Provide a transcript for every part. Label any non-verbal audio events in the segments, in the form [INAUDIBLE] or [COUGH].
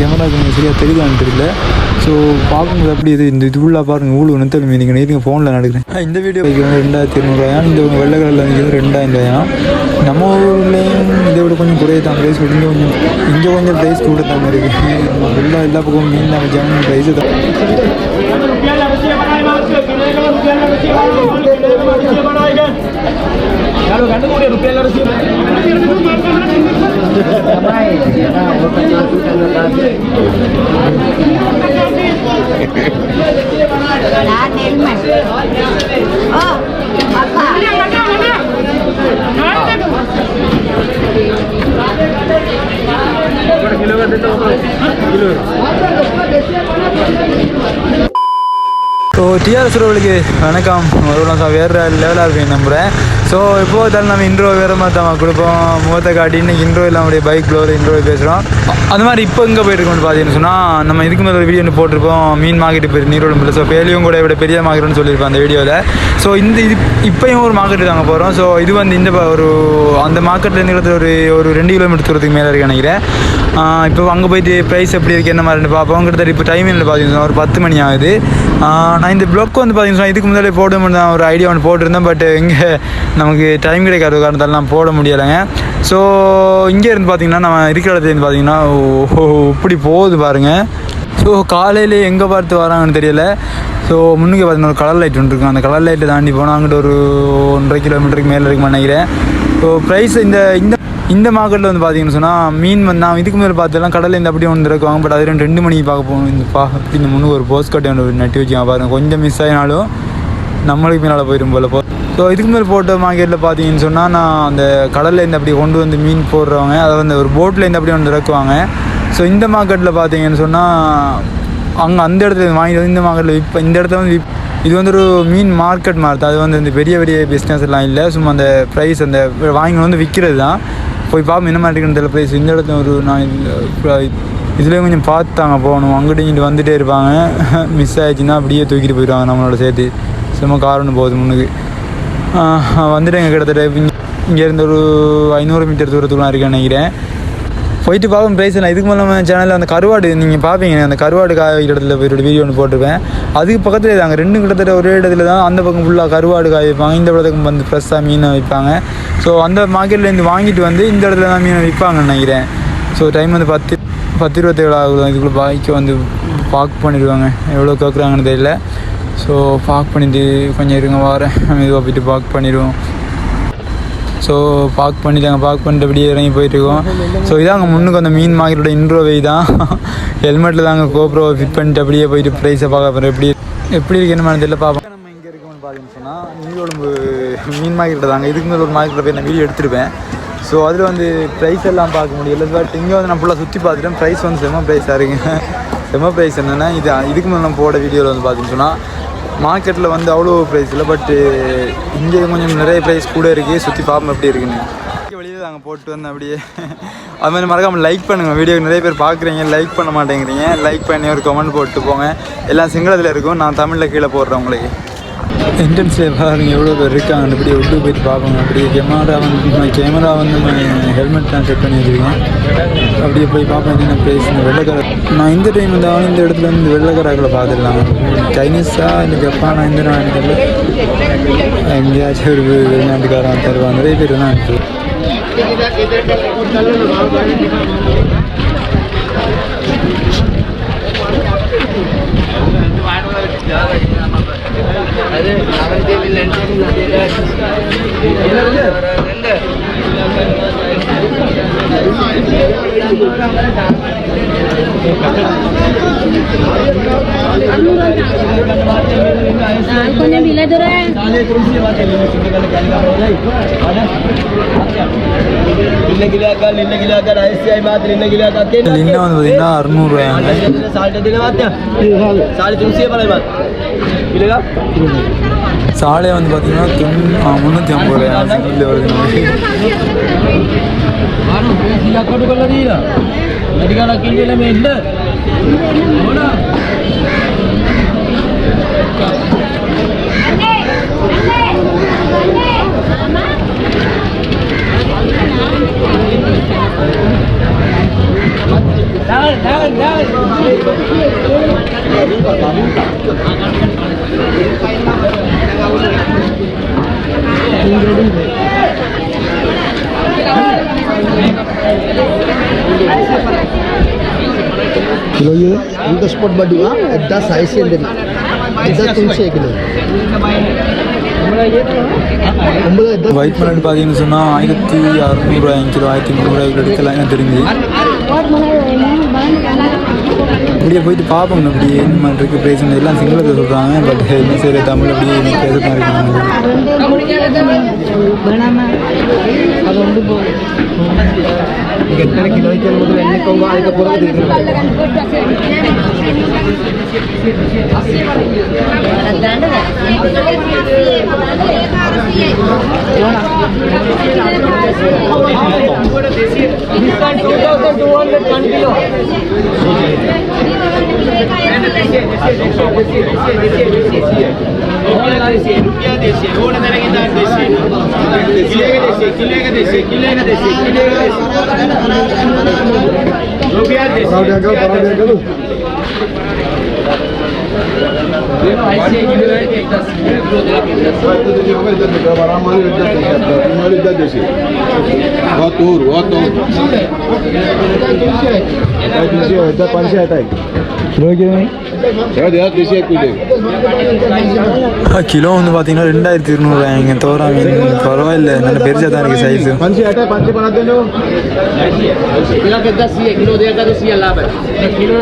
கேமராக்கு கொஞ்சம் சரியாக தெரியுதான்னு தெரியல. ஸோ பார்க்கும்போது அப்படி இது? இந்த இது ஃபுல்லாக பாருங்கள் ஊழு நிறுத்தல் நீங்கள் நீங்கள் ஃபோனில் நடக்கிறேன் இந்த வீடியோ வந்து ரெண்டாயிரத்தி இரநூறுவாயா இந்த வெள்ளை கலரில் வந்து ரெண்டாயிரம் ரூபாயா? நம்ம ஊர்லேயும் இதை விட கொஞ்சம் குறைய தான் ப்ரைஸ் இங்கே கொஞ்சம் இங்கே கொஞ்சம் ப்ரைஸ் கூட தான் இருக்குது எல்லா எல்லா பக்கமும் மீன் தான் வச்சாங்க ப்ரைஸு தான். ஹலோ கண்டு கூடிய ருப்பேல நான் நெல்மன் ஓ அப்ப papa. ஸோ டிஆர்எஸ் ரோலுக்கு வணக்கம். ஒரு நான் வேறு லெவலாக இருப்பீங்க நம்புகிறேன் ஸோ இப்போ இருந்தாலும் நம்ம இன்ட்ரோ வேறு மாதிரி தான் கொடுப்போம். முகத்தை காட்டின்னு இன்ட்ரோ இல்லாமல் நம்முடைய பைக் ஒரு இன்ட்ரோ பேசுகிறோம் அந்த மாதிரி இப்போ எங்கே போயிருக்கோம்னு பார்த்தீங்கன்னு சொன்னால் நம்ம இதுக்கு மேலே ஒரு வீடியோ ஒன்று போட்டிருப்போம். மீன் மார்க்கெட் போய் நீரோடு ஸோ பேலியும் கூட விட பெரிய மார்க்கெட்னு சொல்லியிருப்போம் அந்த வீடியோவில் ஸோ இந்த இது இப்போயும் ஒரு மார்க்கெட் தாங்க போகிறோம் ஸோ இது வந்து இந்த ஒரு அந்த மார்க்கெட்டில் இருக்கிறது ஒரு ஒரு ரெண்டு கிலோமீட்டர் தூரத்துக்கு மேலே இருக்கு நினைக்கிறேன். இப்போ அங்கே போயிட்டு ப்ரைஸ் எப்படி இருக்குது என்ன மாதிரி பார்ப்போம் கிட்டத்தட்ட இப்போ டைம் என்ன பார்த்தீங்கன்னா ஒரு பத்து மணி ஆகுது. நான் இந்த ப்ளாக் வந்து பார்த்தீங்கன்னா இதுக்கு முன்னாடி போட தான் ஒரு ஐடியா ஒன்று போட்டிருந்தேன் பட் இங்கே நமக்கு டைம் கிடைக்காத காரணத்தால் நான் போட முடியலைங்க. ஸோ இங்கே இருந்து பார்த்தீங்கன்னா நம்ம இருக்கிற இடத்துல இருந்து பார்த்தீங்கன்னா ஓ இப்படி போகுது பாருங்கள் ஸோ காலையில் எங்கே பார்த்து வராங்கன்னு தெரியல. ஸோ முன்னுக்கு பார்த்தீங்கன்னா ஒரு கலர் லைட் ஒன்று இருக்கும் அந்த கலர் லைட்டை தாண்டி போனால் அங்கிட்ட ஒரு ஒன்றரை கிலோமீட்டருக்கு மேலே இருக்குன்னு நினைக்கிறேன். ஸோ ப்ரைஸ் இந்த இந்த இந்த மார்க்கெட்டில் வந்து பார்த்தீங்கன்னு சொன்னால் மீன் வந்து நான் இதுக்கு மேலே பார்த்தெல்லாம் கடலில் இந்த அப்படியே ஒன்று இருக்குவாங்க பட் அது ரெண்டு ரெண்டு மணிக்கு பார்க்க போகணும். இந்த பா இந்த முன்னு ஒரு போஸ்ட் கட்டை ஒன்று நட்டி வச்சுக்கா பாருங்கள் கொஞ்சம் மிஸ் ஆகினாலும் நம்மளுக்கு மேலே போயிடும் போல போ ஸோ இதுக்கு மேலே போட்ட மார்க்கெட்டில் பார்த்தீங்கன்னு சொன்னால் நான் அந்த கடலில் இந்த அப்படி கொண்டு வந்து மீன் போடுறவங்க அதை வந்து ஒரு போட்டில் இந்த அப்படி ஒன்று இறக்குவாங்க. ஸோ இந்த மார்க்கெட்டில் பார்த்தீங்கன்னு சொன்னால் அங்கே அந்த இடத்துல வாங்கிட்டு வந்து இந்த மார்க்கெட்டில் விற்ப இந்த இடத்துல வந்து விப்- இது வந்து ஒரு மீன் மார்க்கெட் மாதிரி அது வந்து இந்த பெரிய பெரிய பிஸ்னஸ் எல்லாம் இல்லை. சும்மா அந்த ப்ரைஸ் அந்த வாங்கி வந்து விற்கிறது தான். போய் பார்ப்போம் என்ன மாதிரி இருக்குன்னு தெரியல. இந்த இடத்துல ஒரு நான் இதுலேயும் கொஞ்சம் பார்த்தாங்க போகணும். அங்கிட்டு இங்கிட்டு வந்துட்டே இருப்பாங்க. [LAUGHS] மிஸ் ஆயிடுச்சுன்னா அப்படியே தூக்கிட்டு போயிடுவாங்க நம்மளோட சேர்த்து. சும்மா கார் ஒன்று போகுது முன்னுக்கு. வந்துட்டேங்க கிட்டத்தட்ட. இங்கே இங்கேருந்து ஒரு ஐநூறு மீட்டர் தூரத்துக்குலாம் இருக்கேன்னு நினைக்கிறேன். போயிட்டு பார்ப்போம் ப்ரைஸ் நான் இதுக்கு மேலே நம்ம சேனலில் அந்த கருவாடு நீங்கள் பார்ப்பீங்க. அந்த கருவாடு காய் வைக்கிற இடத்துல ஒரு வீடியோ ஒன்று போட்டிருப்பேன். அதுக்கு பக்கத்தில் நாங்கள் ரெண்டு கிட்டத்தட்ட ஒரே இடத்துல தான் அந்த பக்கம் ஃபுல்லாக கருவாடு காய் வைப்பாங்க. இந்த இடத்துக்கு வந்து ஃப்ரெஷ்ஷாக மீனை வைப்பாங்க. ஸோ அந்த மார்க்கெட்லேருந்து வாங்கிட்டு வந்து இந்த இடத்துல தான் மீனை விற்பாங்கன்னு நினைக்கிறேன். ஸோ டைம் வந்து பத்து பத்து இருபத்தேழு ஆகுது. இதுக்குள்ளே பாய்க்கு வந்து பார்க் பண்ணிடுவாங்க. எவ்வளோ கேட்குறாங்கன்னு தெரியல. ஸோ பார்க் பண்ணிட்டு கொஞ்சம் இருங்க வாரேன். இதுவாக போயிட்டு பார்க் பண்ணிடுவோம். ஸோ பார்க் பண்ணிட்டாங்க. பார்க் பண்ணிட்டு அப்படியே இறங்கி போயிட்டுருக்கோம். ஸோ இதாங்க முன்னுக்கு அந்த மீன் மார்க்கெட்டோட இன்ட்ரோவை தான். ஹெல்மெட்டில் தாங்க கோப்ரோவை ஃபிட் பண்ணிட்டு அப்படியே போயிட்டு ப்ரைஸை பார்க்க போகிறேன் எப்படி எப்படி இருக்கு என்ன தெரியல பார்ப்போம். நம்ம இங்கே இருக்கோம்னு பார்த்தீங்கன்னு சொன்னால் நீலொழும்பு மீன் மார்க்கெட்டில் தாங்க இதுக்கு மேலே ஒரு மார்க்கெட்டில் போய் நான் வீடியோ எடுத்துருப்பேன். ஸோ அதில் வந்து ப்ரைஸ் எல்லாம் பார்க்க முடியல. பட் இங்கே வந்து நான் ஃபுல்லாக சுற்றி பார்த்துட்டேன். ப்ரைஸ் வந்து செம்ம ப்ரைஸாக இருக்குங்க [LAUGHS] செம்ம ப்ரைஸ் என்னென்னா இது இதுக்கு மேலே நம்ம போட வீடியோவில் வந்து பார்த்தீங்கன்னு சொன்னால் மார்க்கெட்டில் வந்து அவ்வளோ ப்ரைஸ் இல்லை பட்டு இங்கே கொஞ்சம் நிறைய ப்ரைஸ் கூட இருக்குது சுற்றி பார்ப்போம் எப்படி இருக்குன்னு. வெளியே நாங்கள் போட்டு வந்தேன் அப்படியே அது மாதிரி மறக்காமல் லைக் பண்ணுங்கள் வீடியோ நிறைய பேர் பார்க்குறீங்க லைக் பண்ண மாட்டேங்கிறீங்க. லைக் பண்ணி ஒரு கமெண்ட் போட்டு போங்க. எல்லாம் சிங்களத்தில் இருக்கும். நான் தமிழில் கீழே போடுறேன் உங்களுக்கு. என்ட்ரன்ஸில் பாருங்கள் எவ்வளோ பேர் இருக்காங்க. அப்படியே உள்ளே போயிட்டு பார்ப்போம். அப்படியே கேமரா வந்து கேமரா வந்து ஹெல்மெட் நான் செட் பண்ணி வச்சுருக்கேன். அப்படியே போய் பார்ப்பேன் என்ன ப்ரைஸ் இந்த நான் இந்த டைம் வந்தாலும் இந்த இடத்துல வந்து இந்த வெள்ளைக்கராக்களை பார்த்துடலாம் சைனீஸா இந்த ஜப்பானா இந்த நாட்டுல எங்கேயாச்சும் ஒரு வெளிநாட்டுக்காரன் தருவான். நிறைய பேர் தான் இருக்கு கொஞ்சம் விளையாடுற லின்னா வந்து பார்த்தீங்கன்னா அறுநூறுவாயாங்க சாலையை வந்து பார்த்தீங்கன்னா தொண்ணூ முந்நூற்றி ஐம்பது ரூபாய். சிங்கிள் வருது நமக்கு किलो ये ऑन द स्पॉट बडूआ दस ऐसे अंदर दस तीनशे किलो ஒன்பது दस ஒயிட் மிளகு பார்த்தீங்கன்னு சொன்னால் ஆயிரத்தி அறநூறுவா கிலோ ஆயிரத்தி முந்நூறுவா எடுக்கலாம் எனக்கு தெரிஞ்சு அப்படியே போயிட்டு பார்ப்போங்க அப்படியே என்ன மாதிரி இருக்குது ப்ரைஸ் எல்லாம் சிங்களத்தில் சொல்கிறாங்க பட் என்ன சரி தமிழ் ಕೆತ್ತನೆ ಕಿಲೋ ಐತೆ ಅನ್ನೋದು ಎಣ್ಣೆ ಕೊಂಗು ಅದಕ್ಕೆ ಬರೋದು ಟೂ तूर हो கிலோ வந்து பார்த்தீங்கன்னா ரெண்டாயிரத்தி இருநூறுவாங்க தோரா மீன் பரவாயில்ல நல்ல பெருசாக தான் இருக்குது சைஸு पाचशे येत आहे पाचशे पण देतो किलो द्यायचा देशी लाभ आहे kilo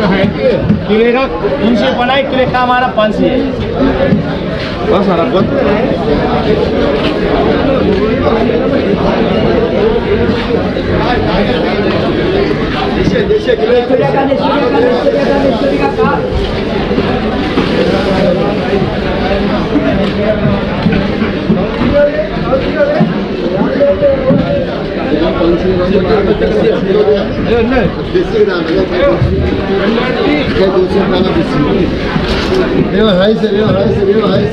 Meu raiz, meu raiz, meu raiz.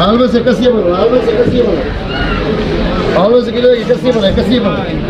Always a customer, always a customer. Always a customer, a customer, a customer.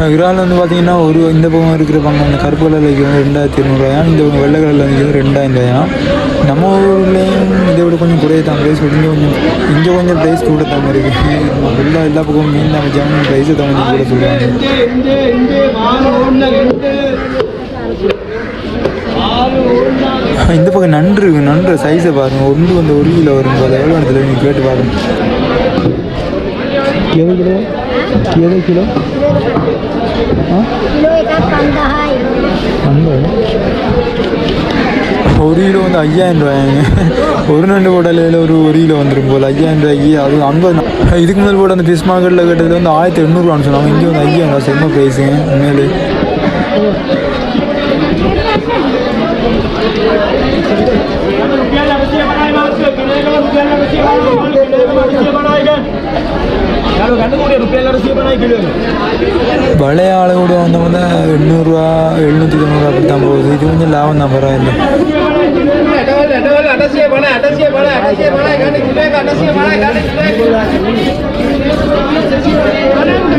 [LAUGHS] விரால் வந்து பார்த்தீங்கன்னா ஒரு இந்த பக்கம் இருக்கிற பங்கு அந்த கருப்பு கலரில் வைக்கிறது ரெண்டாயிரத்தி இரநூறுவாயா இந்த பக்கம் வெள்ளை கலரில் வைக்கிறது ரெண்டாயிரம் ரூபாயா. நம்ம ஊர்லேயும் இதை விட கொஞ்சம் குறைய தான். ப்ரைஸ் இங்கே கொஞ்சம் இங்கே கொஞ்சம் ப்ரைஸ் கூட தான் இருக்குது எல்லா எல்லா பக்கமும் மீன் தான் வச்சாங்க. ப்ரைஸை தான் கொஞ்சம் கூட சொல்லுவாங்க. இந்த பக்கம் நன்று இருக்கு. நன்று சைஸை பாருங்க. ஒன்று வந்து ஒரு கிலோ வரும் போது எவ்வளோ இடத்துல நீங்கள் கேட்டு பாருங்க. எவ்வளோ கிலோ? எவ்வளோ கிலோ? ஒரு கிலோ வந்து ஐயாயிரம் ரூபாய்ங்க ஒரு நண்டு போட்டாலையில் ஒரு ஒரு கிலோ வந்துடும் போல் ஐயாயிரம் ரூபாய்க்கு அது அங்கே இதுக்கு முதல் போட அந்த ஃபிஷ் மார்க்கெட்டில் கேட்டது வந்து ஆயிரத்தி எண்ணூறுவான்னு சொன்னாங்க இங்கே வந்து ஐயாயிரம் ரூபா செம்ம ப்ரைஸுங்க உண்மையிலே பழைய ஆளை கூட வந்தவங்க தான் எண்ணூறுரூவா எழுநூற்றி தொண்ணூறு அப்படி தான் போகுது இது கொஞ்சம் லாபம் தான் பரவாயில்ல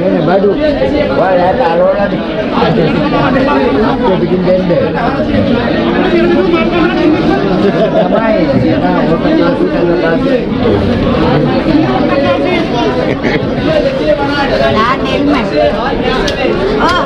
ini baru wah ya taruh lagi kita bikin dende bukan Oh,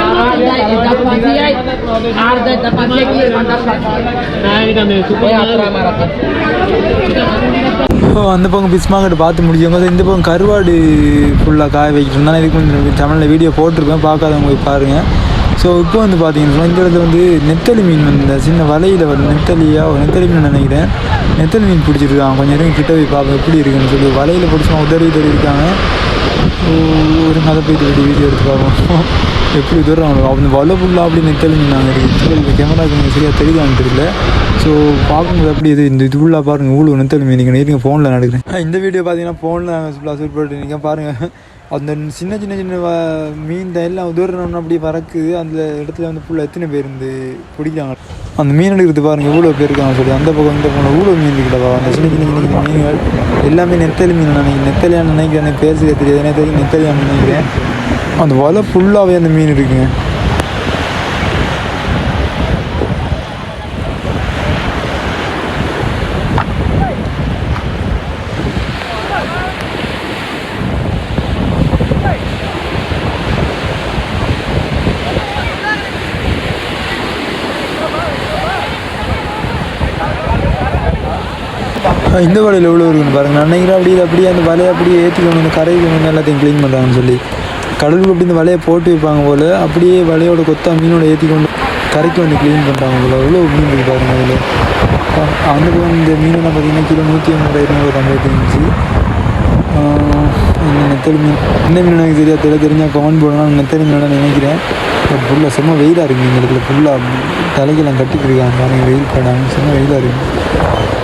அந்த பக்கம் பிஸ்மாங்கிட்ட பார்த்து முடிச்சவங்க இந்த பக்கம் கருவாடு ஃபுல்லாக காய வைக்கிட்டு இருந்தாலும் இதுக்கு கொஞ்சம் தமிழில் வீடியோ போட்டிருக்கேன் பார்க்காதவங்க போய் பாருங்கள் ஸோ இப்போ வந்து பார்த்தீங்கன்னா இங்கிறது வந்து நெத்தலி மீன் வந்து சின்ன வலையில் வந்து நெத்தலியாக நெத்தலி மீன் நினைக்கிறேன் நெத்தலி மீன் பிடிச்சிருக்காங்க கொஞ்சம் நேரம் கிட்ட போய் பார்ப்போம் எப்படி இருக்குன்னு சொல்லி வலையில் பிடிச்சவங்க உதறி உதறி ஒரு அதை போய் இப்படி வீடியோ எடுத்து எப்படி தூரம் அவங்க வலை ஃபுல்லாக அப்படி நெத்தலி நாங்கள் இருக்குது இந்த கேமராக்கு சரியாக தெரியுதான்னு தெரியல. ஸோ பார்க்கும்போது அப்படி இது? இந்த இது பாருங்கள் ஊழல் நெத்தலி நீங்கள் நீங்கள் ஃபோனில் நடக்கிறேன். இந்த வீடியோ பார்த்தீங்கன்னா ஃபோனில் நாங்கள் ஃபுல்லாக ஷூட் பண்ணிட்டு நீங்கள் பாருங்கள் அந்த சின்ன சின்ன சின்ன மீன் தான் எல்லாம் தூரம் அப்படி பறக்குது. அந்த இடத்துல வந்து ஃபுல்லாக எத்தனை பேர் இருந்து பிடிக்கிறாங்க? அந்த மீன் எடுக்கிறது பாருங்கள் இவ்வளோ பேர் இருக்காங்க சொல்லி அந்த பக்கம் இந்த பக்கம் இவ்வளோ மீன் இருக்குடா அந்த சின்ன சின்ன சின்ன மீன்கள் எல்லாமே நெத்தலி மீன் நினைக்கிறேன். நெத்தலியான்னு நினைக்கிறேன் எனக்கு தெரியாது எனக்கு தெரியும் நெத்தலியான்னு நினைக்கிறேன். அந்த வலை ஃபுல்லாகவே அந்த மீன் இருக்குங்க. [LAUGHS] இந்த வலையில் எவ்வளோ இருக்குன்னு பாருங்க. நான் நினைக்கிறேன் இது அப்படியே அந்த வலையை அப்படியே ஏற்றிக்கணும் இந்த கரைக்கு வந்து எல்லாத்தையும் க்ளீன் பண்ணுறாங்கன்னு சொல்லி. கடலுக்கு அப்படி இந்த வலையை போட்டு வைப்பாங்க போல் அப்படியே வலையோட கொத்தா மீனோட ஏற்றிக்கொண்டு கரைக்கு வந்து க்ளீன் பண்ணுறாங்க போல். எவ்வளோ மீன் இருக்கு பாருங்க அதில் அந்த இந்த மீனெல்லாம் பார்த்தீங்கன்னா கிலோ நூற்றி ஐம்பது இருநூறு ஐம்பது இருந்துச்சு. நெத்தல் மீன்? இந்த மீன் எனக்கு தெரியாது. தெரிய தெரிஞ்சால் கமெண்ட் போடலாம் நெத்தல் மீனோட நினைக்கிறேன். ஃபுல்லாக செம்ம வெயிலாக இருக்குது இந்த இடத்துல. ஃபுல்லாக தலைக்கெல்லாம் கட்டிட்டு இருக்காங்க. பாருங்க வெயில் படாமல் செம்ம வெயிலாக இருக்குது